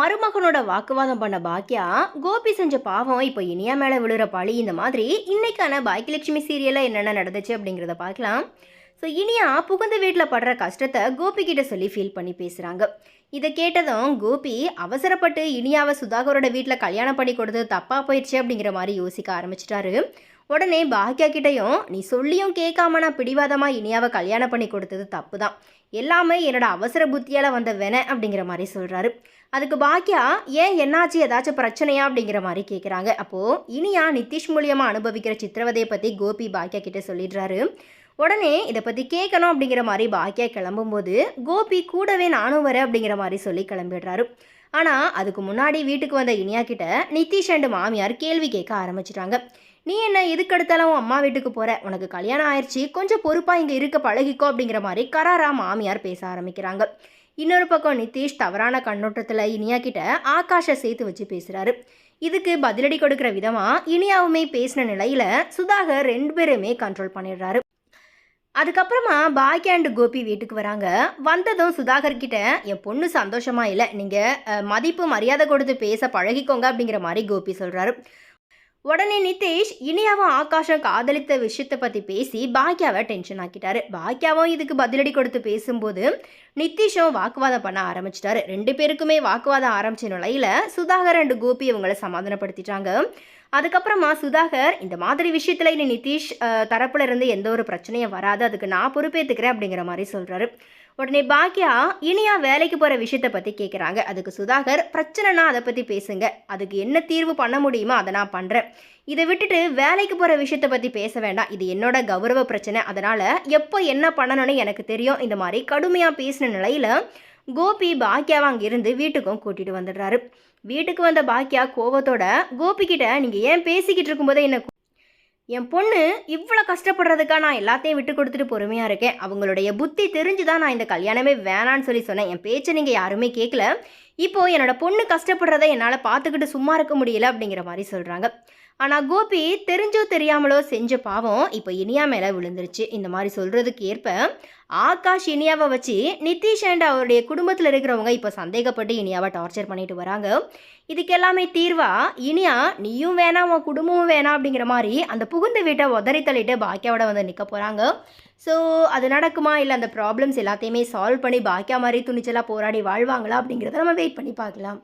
மருமகனோட வாக்குவாதம் பண்ண பாக்கியா? கோபி செஞ்ச பாவம் இப்போ இனியா மேலே விழுற பழி இந்த மாதிரி இன்னைக்கான பாக்கியலட்சுமி சீரியலில் என்னென்ன நடந்துச்சு அப்படிங்கிறத பார்க்கலாம். ஸோ இனியா புகுந்த வீட்டில் படுற கஷ்டத்தை கோபி கிட்ட சொல்லி ஃபீல் பண்ணி பேசுகிறாங்க இதை கேட்டதும் கோபி அவசரப்பட்டு இனியாவை சுதாகரோட வீட்டில் கல்யாணம் பண்ணி கொடுத்தது தப்பாக போயிடுச்சு அப்படிங்கிற மாதிரி யோசிக்க ஆரம்பிச்சிட்டாரு. உடனே பாக்கியா கிட்டேயும் நீ சொல்லியும் கேட்காம நான் பிடிவாதமாக இனியாவை கல்யாணம் பண்ணி கொடுத்தது தப்பு தான் எல்லாமே என்னோட அவசர புத்தியால் வந்த வென அப்படிங்கிற மாதிரி சொல்கிறாரு அதுக்கு பாக்கியா ஏன் என்னாச்சு? ஏதாச்சும் பிரச்சனையா? அப்படிங்கிற மாதிரி கேட்குறாங்க அப்போது இனியா நிதிஷ் மூலியமாக அனுபவிக்கிற சித்திரவதையை பற்றி கோபி பாக்கியா கிட்ட சொல்லிடுறாரு. உடனே இதை பற்றி கேட்கணும் அப்படிங்கிற மாதிரி பாக்கியா கிளம்பும்போது கோபி கூடவே நானும் வரேன் அப்படிங்கிற மாதிரி சொல்லி கிளம்பிடுறாரு. ஆனால் அதுக்கு முன்னாடி வீட்டுக்கு வந்த இனியா கிட்ட நிதிஷ் அண்டு மாமியார் கேள்வி கேட்க ஆரம்பிச்சிட்டாங்க. நீ என்ன எதுக்கெடுத்தாலும் உன் அம்மா வீட்டுக்கு போற? உனக்கு கல்யாணம் ஆயிடுச்சு கொஞ்சம் பொறுப்பாக இங்கே இருக்க பழகிக்கோ அப்படிங்கிற மாதிரி கராரா மாமியார் பேச ஆரம்பிக்கிறாங்க. இன்னொரு பக்கம் நிதிஷ் தவறான கண்ணோட்டத்தில் இனியா கிட்ட ஆகாஷை சேர்த்து வச்சு பேசுகிறாரு இதுக்கு பதிலடி கொடுக்குற விதமாக இனியாவுமே பேசின நிலையில் சுதாகர் ரெண்டு பேருமே கண்ட்ரோல் பண்ணிடுறாரு. அதுக்கப்புறமா பாக்கி அண்டு கோபி வீட்டுக்கு வராங்க. வந்ததும் சுதாகர் கிட்ட என் பொண்ணு சந்தோஷமா இல்லை. நீங்கள் மதிப்பு மரியாதை கொடுத்து பேச பழகிக்கோங்க அப்படிங்கிற மாதிரி கோபி சொல்கிறாரு உடனே நிதேஷ் இனியாவும் ஆகாஷம் காதலித்த விஷயத்தை பற்றி பேசி பாக்யாவை டென்ஷன் ஆக்கிட்டாரு. பாக்யாவும் இதுக்கு பதிலடி கொடுத்து பேசும்போது நிதிஷும் வாக்குவாதம் பண்ண ஆரம்பிச்சிட்டாரு. ரெண்டு பேருக்குமே வாக்குவாதம் ஆரம்பிச்ச நிலையில சுதாகர் அண்ட் கோபி இவங்களை சமாதானப்படுத்திட்டாங்க. அதுக்கப்புறமா சுதாகர் இந்த மாதிரி விஷயத்தில் இனி நிதிஷ் தரப்புல இருந்து எந்த ஒரு பிரச்சனையும் வராது. அதுக்கு நான் பொறுப்பேற்றுக்கிறேன் அப்படிங்கிற மாதிரி சொல்கிறாரு உடனே பாக்கியா இனியா வேலைக்கு போகிற விஷயத்தை பற்றி கேட்குறாங்க அதுக்கு சுதாகர் பிரச்சனைனா அதை பற்றி பேசுங்க. அதுக்கு என்ன தீர்வு பண்ண முடியுமோ அதை நான் பண்ணுறேன் இதை விட்டுட்டு வேலைக்கு போகிற விஷயத்தை பற்றி பேச வேண்டாம். இது என்னோட கௌரவ பிரச்சனை. அதனால் எப்போ என்ன பண்ணணும்னு எனக்கு தெரியும். இந்த மாதிரி கடுமையாக பேசின நிலையில் கோபி பாக்கியாவை அங்கிருந்து வீட்டுக்கும் கூட்டிகிட்டு வந்துடுறாரு. வீட்டுக்கு வந்த பாக்கியா கோபத்தோட கோபி கிட்ட நீங்கள் ஏன் பேசிக்கிட்டு இருக்கும்போதே என்ன என் பொண்ணு இவ்வளோ கஷ்டப்படுறதுக்கா நான் எல்லாத்தையும் விட்டு கொடுத்துட்டு பொறுமையாக இருக்கேன். அவங்களுடைய புத்தி தெரிஞ்சு தான் நான் இந்த கல்யாணமே வேணான்னு சொல்லி சொன்னேன். என் பேச்சை நீங்கள் யாருமே கேட்கல இப்போது என்னோட பொண்ணு கஷ்டப்படுறத என்னால் பார்த்துக்கிட்டு சும்மா இருக்க முடியல அப்படிங்கிற மாதிரி சொல்கிறாங்க ஆனால் கோபி தெரிஞ்சோ தெரியாமலோ செஞ்ச பாவம் இப்போ இனியா மேலே விழுந்துருச்சு. இந்த மாதிரி சொல்கிறதுக்கு ஏற்ப ஆகாஷ் இனியாவை வச்சு நிதிஷ் அண்ட் அவருடைய குடும்பத்தில் இருக்கிறவங்க இப்போ சந்தேகப்பட்டு இனியாவை டார்ச்சர் பண்ணிட்டு வராங்க. இதுக்கு எல்லாமே தீர்வா இனியா நீயும் வேணாம் உன் குடும்பமும் வேணாம் அப்படிங்கிற மாதிரி அந்த புகுந்த வீட்டை உதறி தள்ளிட்டு பாக்கியாவோட வந்து நிற்க போகிறாங்க ஸோ அது நடக்குமா? இல்லை அந்த ப்ராப்ளம்ஸ் எல்லாத்தையுமே சால்வ் பண்ணி பாக்கியா மாதிரி துணிச்சலாக போராடி வாழ்வாங்களா அப்படிங்கிறத நம்ம வெயிட் பண்ணி பார்க்கலாம்.